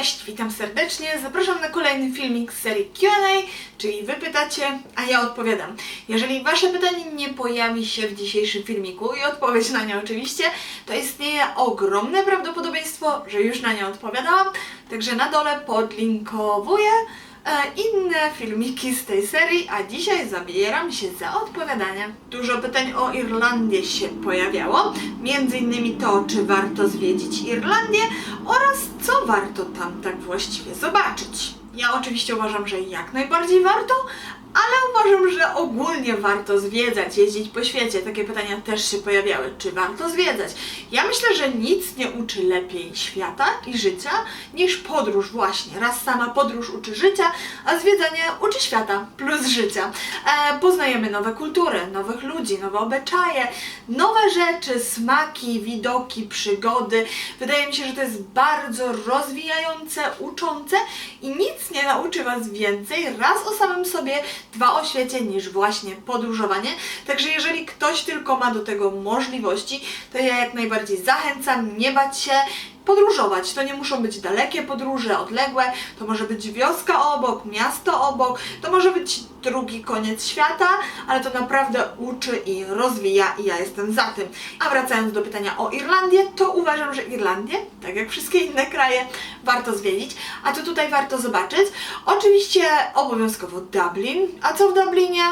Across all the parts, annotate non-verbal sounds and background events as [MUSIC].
Cześć, witam serdecznie. Zapraszam na kolejny filmik z serii Q&A, czyli wy pytacie, a ja odpowiadam. Jeżeli wasze pytanie nie pojawi się w dzisiejszym filmiku i odpowiedź na nie oczywiście, to istnieje ogromne prawdopodobieństwo, że już na nie odpowiadałam, także na dole podlinkowuję inne filmiki z tej serii, a dzisiaj zabieram się za odpowiadanie. Dużo pytań o Irlandię się pojawiało, między innymi to, czy warto zwiedzić Irlandię oraz co warto tam tak właściwie zobaczyć. Ja oczywiście uważam, że jak najbardziej warto, ale uważam, że ogólnie warto zwiedzać, jeździć po świecie. Takie pytania też się pojawiały. Czy warto zwiedzać? Ja myślę, że nic nie uczy lepiej świata i życia niż podróż właśnie. Raz sama podróż uczy życia, a zwiedzanie uczy świata plus życia. E, poznajemy nowe kultury, nowych ludzi, nowe obyczaje, nowe rzeczy, smaki, widoki, przygody. Wydaje mi się, że to jest bardzo rozwijające, uczące i nic nie nauczy Was więcej raz o samym sobie, dwa o świecie niż właśnie podróżowanie. Także jeżeli ktoś tylko ma do tego możliwości, to ja jak najbardziej zachęcam, nie bać się, podróżować. To nie muszą być dalekie podróże, odległe, to może być wioska obok, miasto obok, to może być drugi koniec świata, ale to naprawdę uczy i rozwija i ja jestem za tym. A wracając do pytania o Irlandię, to uważam, że Irlandię, tak jak wszystkie inne kraje, warto zwiedzić. A co tutaj warto zobaczyć? Oczywiście obowiązkowo Dublin. A co w Dublinie?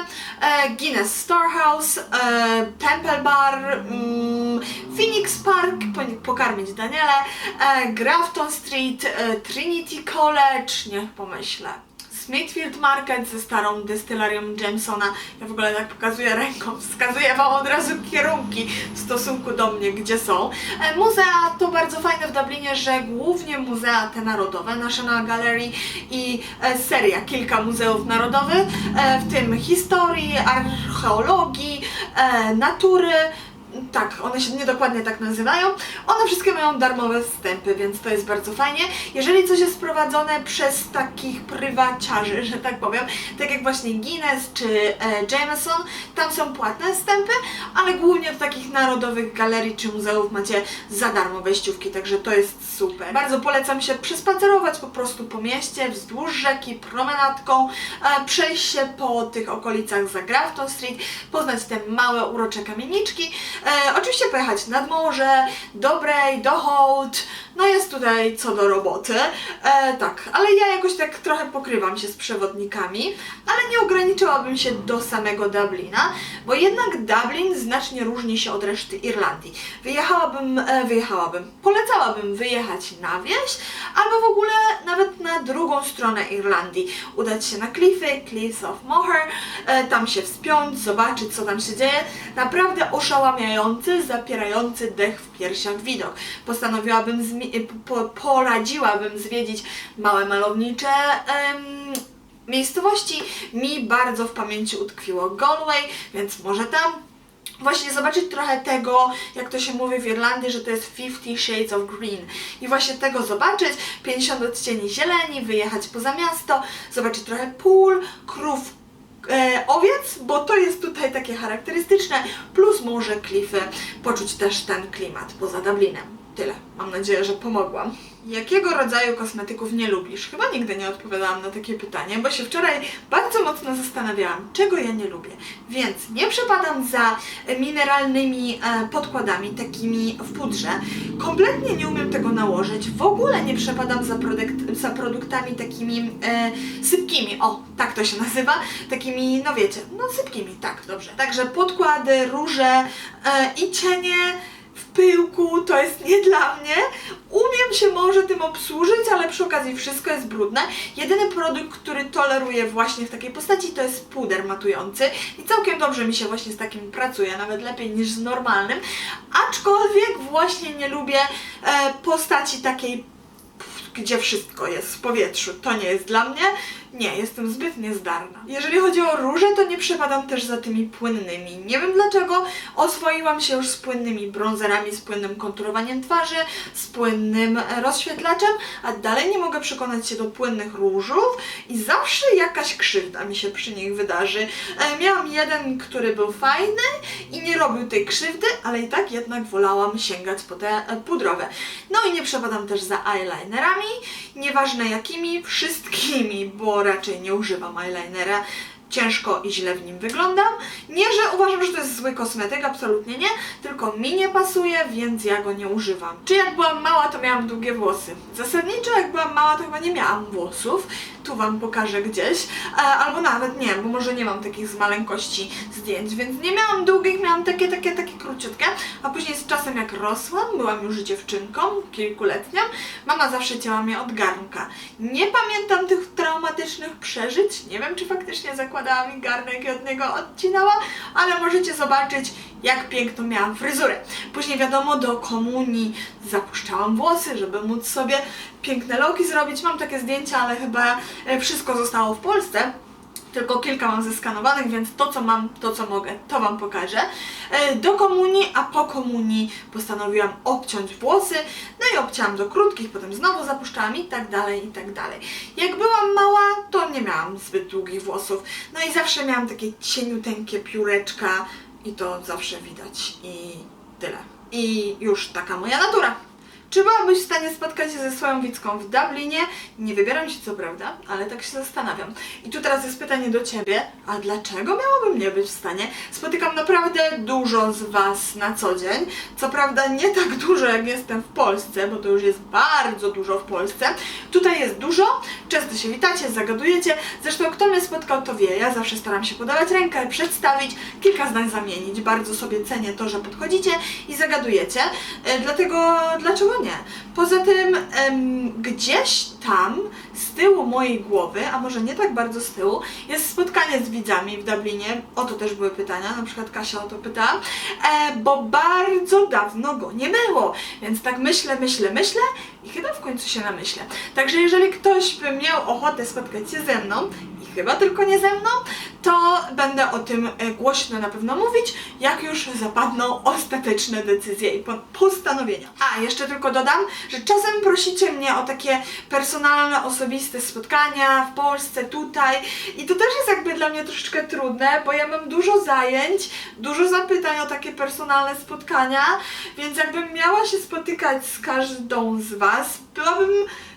E, Guinness Storehouse, e, Temple Bar, mm, Phoenix Park, po- pokarmić Daniele, e, Grafton Street, Trinity College, niech pomyślę. Smithfield Market ze starą dystylerią Jamesona. Ja w ogóle tak pokazuję ręką, wskazuję Wam od razu kierunki w stosunku do mnie, gdzie są. E, Muzea to bardzo fajne w Dublinie, że głównie muzea te narodowe, National Gallery i e, seria, kilka muzeów narodowych, e, w tym historii, archeologii, natury, tak, one się niedokładnie tak nazywają. One wszystkie mają darmowe wstępy, więc to jest bardzo fajnie. Jeżeli coś jest prowadzone przez takich prywaciarzy, [LAUGHS] że tak powiem, tak jak właśnie Guinness czy e, Jameson, tam są płatne wstępy, ale głównie do takich narodowych galerii czy muzeów macie za darmo wejściówki, także to jest super. Bardzo polecam się przespacerować po prostu po mieście, wzdłuż rzeki, promenadką, e, przejść się po tych okolicach za Grafton Street, poznać te małe, urocze kamieniczki, E, oczywiście pojechać nad morze, do Bray, do Holt, no jest tutaj co do roboty. E, tak, ale ja jakoś tak trochę pokrywam się z przewodnikami, ale nie ograniczyłabym się do samego Dublina, bo jednak Dublin znacznie różni się od reszty Irlandii. Wyjechałabym, e, wyjechałabym, polecałabym wyjechać na wieś, albo w ogóle nawet na drugą stronę Irlandii. Udać się na klify, Cliffs of Moher, e, tam się wspiąć, zobaczyć co tam się dzieje. Naprawdę oszałamiający, zapierający dech w piersiach widok. Postanowiłabym, zmi- po, poradziłabym zwiedzić małe malownicze em, miejscowości. Mi bardzo w pamięci utkwiło Galway, więc może tam właśnie zobaczyć trochę tego, jak to się mówi w Irlandii, że to jest 50 Shades of Green. I właśnie tego zobaczyć, 50 odcieni zieleni, wyjechać poza miasto, zobaczyć trochę pól, krów, e, owiec, bo to jest tutaj takie charakterystyczne, plus może klify, poczuć też ten klimat poza Dublinem. Tyle. Mam nadzieję, że pomogłam. Jakiego rodzaju kosmetyków nie lubisz? Chyba nigdy nie odpowiadałam na takie pytanie, bo się wczoraj bardzo mocno zastanawiałam, czego ja nie lubię. Więc nie przepadam za mineralnymi e, podkładami, takimi w pudrze. Kompletnie nie umiem tego nałożyć. W ogóle nie przepadam za, produkt, za produktami takimi e, sypkimi. O, tak to się nazywa. Takimi, no wiecie, no sypkimi, tak, dobrze. Także podkłady, róże e, i cienie w pyłku to jest nie dla mnie. Umiem się może tym obsłużyć, ale przy okazji wszystko jest brudne. Jedyny produkt, który toleruję właśnie w takiej postaci to jest puder matujący i całkiem dobrze mi się właśnie z takim pracuje, nawet lepiej niż z normalnym. Aczkolwiek właśnie nie lubię e, postaci takiej gdzie wszystko jest w powietrzu. To nie jest dla mnie. Nie, jestem zbyt niezdarna. Jeżeli chodzi o róże, to nie przepadam też za tymi płynnymi. Nie wiem dlaczego. Oswoiłam się już z płynnymi bronzerami, z płynnym konturowaniem twarzy, z płynnym e, rozświetlaczem, a dalej nie mogę przekonać się do płynnych różów i zawsze jakaś krzywda mi się przy nich wydarzy. E, miałam jeden, który był fajny i nie robił tej krzywdy, ale i tak jednak wolałam sięgać po te e, pudrowe. No i nie przepadam też za eyelinerami. Nieważne jakimi, wszystkimi, bo raczej nie używam eyelinera. Ciężko i źle w nim wyglądam. Nie, że uważam, że to jest zły kosmetyk, absolutnie nie, tylko mi nie pasuje, więc ja go nie używam. Czy jak byłam mała, to miałam długie włosy? Zasadniczo jak byłam mała, to chyba nie miałam włosów. Tu Wam pokażę gdzieś. E, albo nawet nie, bo może nie mam takich z maleńkości zdjęć, więc nie miałam długich, miałam takie, takie, takie króciutkie. A później z czasem jak rosłam, byłam już dziewczynką, kilkuletnią, mama zawsze cięła mnie od garnka. Nie pamiętam tych traumatycznych przeżyć, nie wiem czy faktycznie zakładała mi garnek i od niego odcinała, ale możecie zobaczyć jak piękną miałam fryzurę. Później wiadomo, do komunii zapuszczałam włosy, żeby móc sobie piękne loki zrobić. Mam takie zdjęcia, ale chyba e, wszystko zostało w Polsce. Tylko kilka mam zeskanowanych, więc to co mam, to co mogę, to Wam pokażę. E, Do komunii, a po komunii postanowiłam obciąć włosy, no i obcięłam do krótkich, potem znowu zapuszczałam i tak dalej, i tak dalej. Jak byłam mała, to nie miałam zbyt długich włosów, no i zawsze miałam takie cieniuteńkie pióreczka i to zawsze widać i tyle. I już taka moja natura. Czy byłabyś w stanie spotkać się ze swoją Wicką w Dublinie? Nie wybieram się co prawda, ale tak się zastanawiam. I tu teraz jest pytanie do Ciebie, a dlaczego miałabym nie być w stanie? Spotykam naprawdę dużo z Was na co dzień. Co prawda nie tak dużo jak jestem w Polsce, bo to już jest bardzo dużo w Polsce. Tutaj jest dużo, często się witacie, zagadujecie. Zresztą kto mnie spotkał to wie, ja zawsze staram się podawać rękę, przedstawić, kilka zdań zamienić. Bardzo sobie cenię to, że podchodzicie i zagadujecie. E, dlatego, dlaczego Poza tym, em, gdzieś tam z tyłu mojej głowy, a może nie tak bardzo z tyłu, jest spotkanie z widzami w Dublinie. O to też były pytania, na przykład Kasia o to pytała, e, bo bardzo dawno go nie było. Więc tak myślę, myślę, myślę i chyba w końcu się namyślę. Także jeżeli ktoś by miał ochotę spotkać się ze mną, chyba tylko nie ze mną, to będę o tym e, głośno na pewno mówić, jak już zapadną ostateczne decyzje i po- postanowienia. A, jeszcze tylko dodam, że czasem prosicie mnie o takie personalne, osobiste spotkania w Polsce, tutaj i to też jest jakby dla mnie troszeczkę trudne, bo ja mam dużo zajęć, dużo zapytań o takie personalne spotkania, więc jakbym miała się spotykać z każdą z Was, byłabym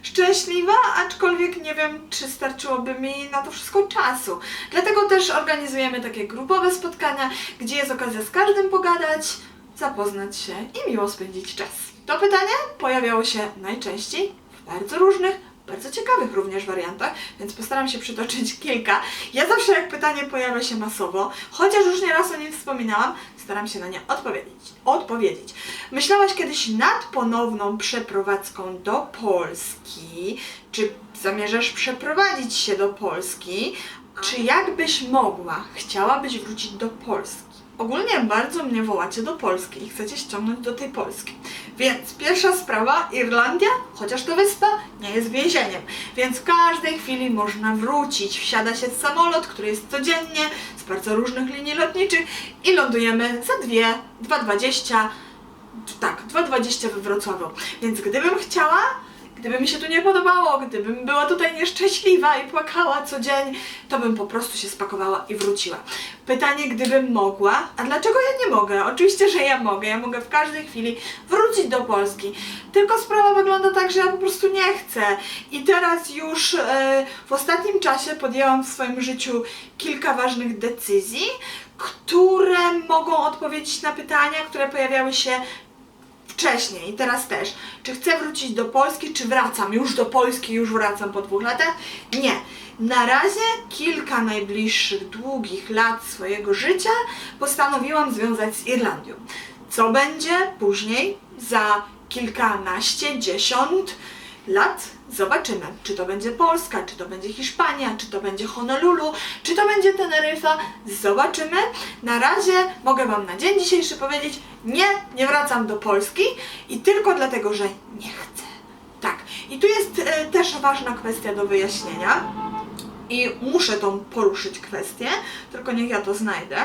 szczęśliwa, aczkolwiek nie wiem, czy starczyłoby mi na to wszystko czasu. Dlatego też organizujemy takie grupowe spotkania, gdzie jest okazja z każdym pogadać, zapoznać się i miło spędzić czas. To pytanie pojawiało się najczęściej w bardzo różnych, bardzo ciekawych również wariantach, więc postaram się przytoczyć kilka. Ja zawsze jak pytanie pojawia się masowo, chociaż już nieraz o nim wspominałam, staram się na nie odpowiedzieć. odpowiedzieć. Myślałaś kiedyś nad ponowną przeprowadzką do Polski? Czy zamierzasz przeprowadzić się do Polski? Czy jakbyś mogła, chciałabyś wrócić do Polski? Ogólnie bardzo mnie wołacie do Polski i chcecie ściągnąć do tej Polski. Więc pierwsza sprawa, Irlandia, chociaż to wyspa, nie jest więzieniem. Więc w każdej chwili można wrócić. Wsiada się w samolot, który jest codziennie z bardzo różnych linii lotniczych i lądujemy za dwie, 2,20 tak, 2,20 we Wrocławiu. Więc gdybym chciała, gdyby mi się tu nie podobało, gdybym była tutaj nieszczęśliwa i płakała co dzień, to bym po prostu się spakowała i wróciła. Pytanie, gdybym mogła, a dlaczego ja nie mogę? Oczywiście, że ja mogę. Ja mogę w każdej chwili wrócić do Polski. Tylko sprawa wygląda tak, że ja po prostu nie chcę. I teraz już e, w ostatnim czasie podjęłam w swoim życiu kilka ważnych decyzji, które mogą odpowiedzieć na pytania, które pojawiały się wcześniej i teraz też. Czy chcę wrócić do Polski, czy wracam już do Polski, już wracam po dwóch latach? Nie. Na razie kilka najbliższych, długich lat swojego życia postanowiłam związać z Irlandią. Co będzie później, za kilkanaście, dziesiąt lat? Zobaczymy, czy to będzie Polska, czy to będzie Hiszpania, czy to będzie Honolulu, czy to będzie Teneryfa. Zobaczymy. Na razie mogę Wam na dzień dzisiejszy powiedzieć, nie, nie wracam do Polski i tylko dlatego, że nie chcę. Tak. I tu jest e, też ważna kwestia do wyjaśnienia i muszę tą poruszyć kwestię, tylko niech ja to znajdę.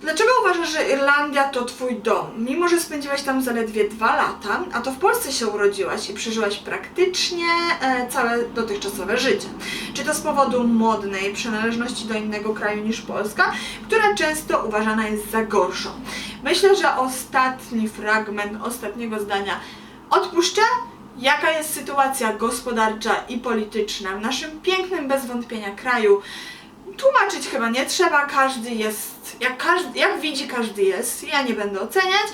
Dlaczego uważasz, że Irlandia to twój dom? Mimo, że spędziłaś tam zaledwie dwa lata, a to w Polsce się urodziłaś i przeżyłaś praktycznie e, całe dotychczasowe życie. Czy to z powodu modnej przynależności do innego kraju niż Polska, która często uważana jest za gorszą? Myślę, że ostatni fragment ostatniego zdania odpuszczę jaka jest sytuacja gospodarcza i polityczna w naszym pięknym, bez wątpienia kraju. Tłumaczyć chyba nie trzeba, każdy jest, jak, każdy, jak widzi, każdy jest. Ja nie będę oceniać,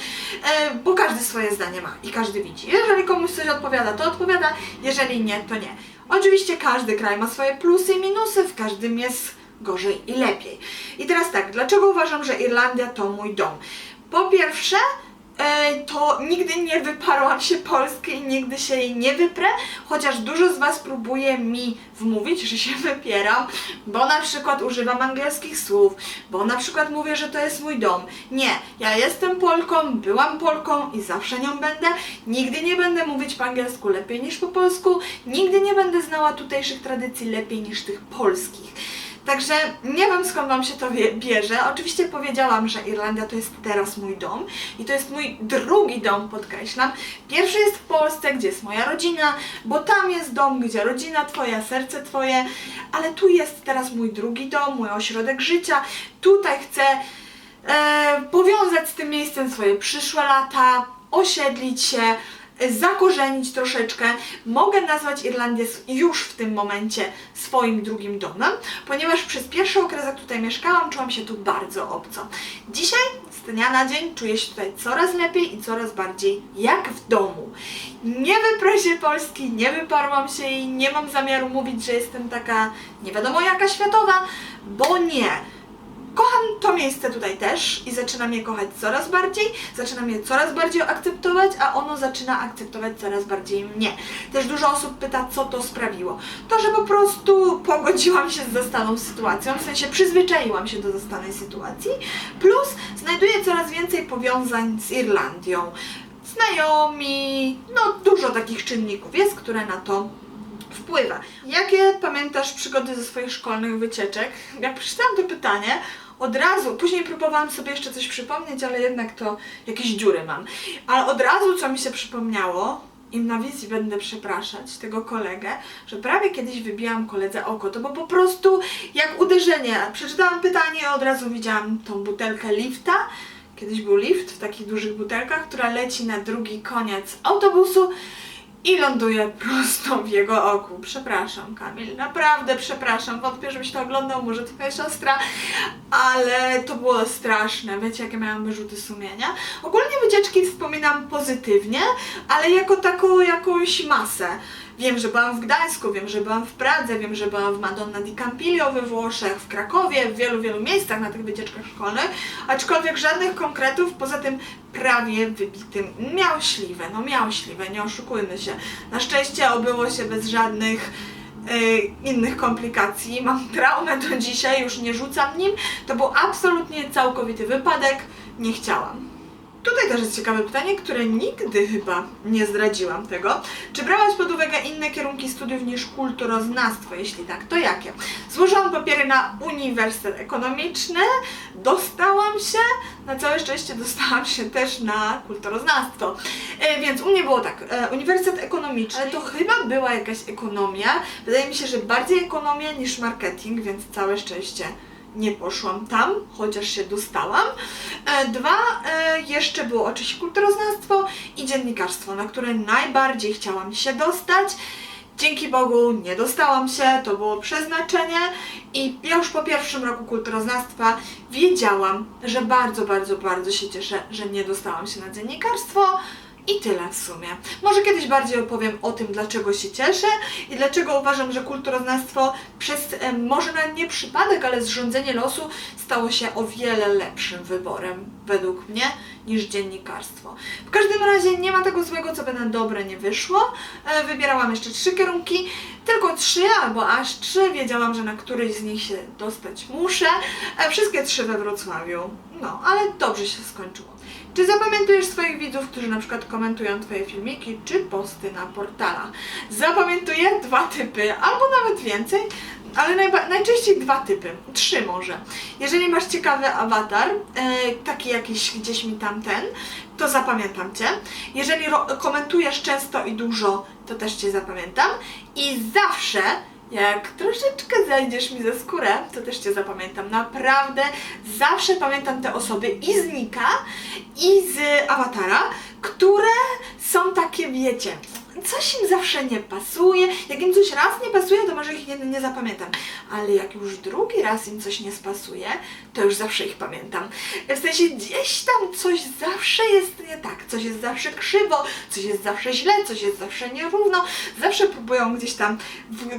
e, bo każdy swoje zdanie ma i każdy widzi. Jeżeli komuś coś odpowiada, to odpowiada, jeżeli nie, to nie. Oczywiście każdy kraj ma swoje plusy i minusy, w każdym jest gorzej i lepiej. I teraz tak, dlaczego uważam, że Irlandia to mój dom? Po pierwsze, to nigdy nie wyparłam się Polski i nigdy się jej nie wyprę, chociaż dużo z Was próbuje mi wmówić, że się [LAUGHS] wypieram, bo na przykład używam angielskich słów, bo na przykład mówię, że to jest mój dom. Nie, ja jestem Polką, byłam Polką i zawsze nią będę. Nigdy nie będę mówić po angielsku lepiej niż po polsku, nigdy nie będę znała tutejszych tradycji lepiej niż tych polskich. Także nie wiem skąd Wam się to bierze. Oczywiście powiedziałam, że Irlandia to jest teraz mój dom i to jest mój drugi dom, podkreślam. Pierwszy jest w Polsce, gdzie jest moja rodzina, bo tam jest dom, gdzie rodzina Twoja, serce Twoje, ale tu jest teraz mój drugi dom, mój ośrodek życia. Tutaj chcę e, powiązać z tym miejscem swoje przyszłe lata, osiedlić się, zakorzenić troszeczkę. Mogę nazwać Irlandię już w tym momencie swoim drugim domem, ponieważ przez pierwszy okres, jak tutaj mieszkałam, czułam się tu bardzo obco. Dzisiaj, z dnia na dzień, czuję się tutaj coraz lepiej i coraz bardziej jak w domu. Nie wyprę się Polski, nie wyparłam się i nie mam zamiaru mówić, że jestem taka nie wiadomo jaka światowa, bo nie. Kocham to miejsce tutaj też i zaczynam je kochać coraz bardziej, zaczynam je coraz bardziej akceptować, a ono zaczyna akceptować coraz bardziej mnie. Też dużo osób pyta, co to sprawiło. To, że po prostu pogodziłam się z zastaną sytuacją, w sensie przyzwyczaiłam się do zastanej sytuacji, plus znajduję coraz więcej powiązań z Irlandią. Znajomi, no dużo takich czynników jest, które na to wpływa. Jakie pamiętasz przygody ze swoich szkolnych wycieczek? Jak przeczytałam to pytanie, od razu, później próbowałam sobie jeszcze coś przypomnieć, ale jednak to jakieś dziury mam. Ale od razu, co mi się przypomniało, i na wizji będę przepraszać tego kolegę, że prawie kiedyś wybijałam koledze oko. To było po prostu jak uderzenie. Przeczytałam pytanie od razu widziałam tą butelkę lifta. Kiedyś był lift w takich dużych butelkach, która leci na drugi koniec autobusu i ląduje prosto w jego oku. Przepraszam, Kamil, naprawdę przepraszam. Wątpię, żebyś to oglądał, może twoja siostra, ale to było straszne. Wiecie, jakie miałam wyrzuty sumienia? Ogólnie wycieczki wspominam pozytywnie, ale jako taką jakąś masę. Wiem, że byłam w Gdańsku, wiem, że byłam w Pradze, wiem, że byłam w Madonna di Campiglio we Włoszech, w Krakowie, w wielu, wielu miejscach na tych wycieczkach szkolnych, aczkolwiek żadnych konkretów poza tym prawie wybitym miałśliwe, no miałśliwe, nie oszukujmy się. Na szczęście obyło się bez żadnych y, innych komplikacji. Mam traumę do dzisiaj, już nie rzucam nim. To był absolutnie całkowity wypadek, nie chciałam. Tutaj też jest ciekawe pytanie, które nigdy chyba nie zdradziłam tego. Czy brałaś pod uwagę inne kierunki studiów niż kulturoznawstwo? Jeśli tak, to jakie? Złożyłam papiery na Uniwersytet Ekonomiczny, dostałam się, na całe szczęście dostałam się też na kulturoznawstwo. E, więc u mnie było tak, e, Uniwersytet Ekonomiczny, ale to chyba była jakaś ekonomia. Wydaje mi się, że bardziej ekonomia niż marketing, więc całe szczęście nie poszłam tam, chociaż się dostałam. E, Dwa, e, jeszcze było oczywiście kulturoznawstwo i dziennikarstwo, na które najbardziej chciałam się dostać. Dzięki Bogu nie dostałam się, to było przeznaczenie i już po pierwszym roku kulturoznawstwa wiedziałam, że bardzo, bardzo, bardzo się cieszę, że nie dostałam się na dziennikarstwo. I tyle w sumie. Może kiedyś bardziej opowiem o tym, dlaczego się cieszę i dlaczego uważam, że kulturoznawstwo przez e, może nawet nie przypadek, ale zrządzenie losu stało się o wiele lepszym wyborem według mnie niż dziennikarstwo. W każdym razie nie ma tego złego, co by na dobre nie wyszło. E, Wybierałam jeszcze trzy kierunki, tylko trzy albo aż trzy. Wiedziałam, że na któryś z nich się dostać muszę. E, Wszystkie trzy we Wrocławiu. No, ale dobrze się skończyło. Czy zapamiętujesz swoich widzów, którzy na przykład komentują Twoje filmiki czy posty na portalach? Zapamiętuję dwa typy, albo nawet więcej, ale najczęściej dwa typy, trzy może. Jeżeli masz ciekawy awatar, e, taki jakiś gdzieś mi tamten, to zapamiętam Cię. Jeżeli komentujesz często i dużo, to też Cię zapamiętam. I zawsze, jak troszeczkę zajdziesz mi za skórę, to też Cię zapamiętam. Naprawdę zawsze pamiętam te osoby i z Nika, i z awatara, które są takie, wiecie, coś im zawsze nie pasuje. Jak im coś raz nie pasuje, to może ich nie, nie zapamiętam. Ale jak już drugi raz im coś nie spasuje, to już zawsze ich pamiętam. W sensie gdzieś tam coś zawsze jest nie tak, coś jest zawsze krzywo, coś jest zawsze źle, coś jest zawsze nierówno. Zawsze próbują gdzieś tam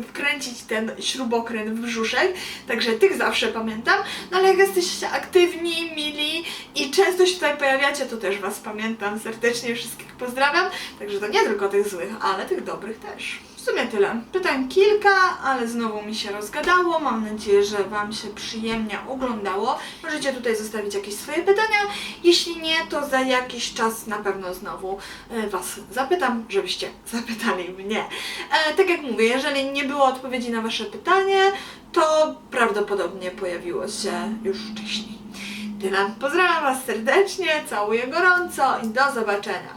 wkręcić ten śrubokręt w brzuszek, także tych zawsze pamiętam. No ale jak jesteście aktywni, mili i często się tutaj pojawiacie, to też Was pamiętam serdecznie, wszystkich pozdrawiam. Także to nie tylko tych złych, ale tych dobrych też. W sumie tyle. Pytań kilka, ale znowu mi się rozgadało. Mam nadzieję, że Wam się przyjemnie oglądało. Możecie tutaj zostawić jakieś swoje pytania. Jeśli nie, to za jakiś czas na pewno znowu e, Was zapytam, żebyście [LAUGHS] zapytali mnie. E, tak jak mówię, jeżeli nie było odpowiedzi na Wasze pytanie, to prawdopodobnie pojawiło się już wcześniej. Tyle. Pozdrawiam Was serdecznie, całuję gorąco i do zobaczenia.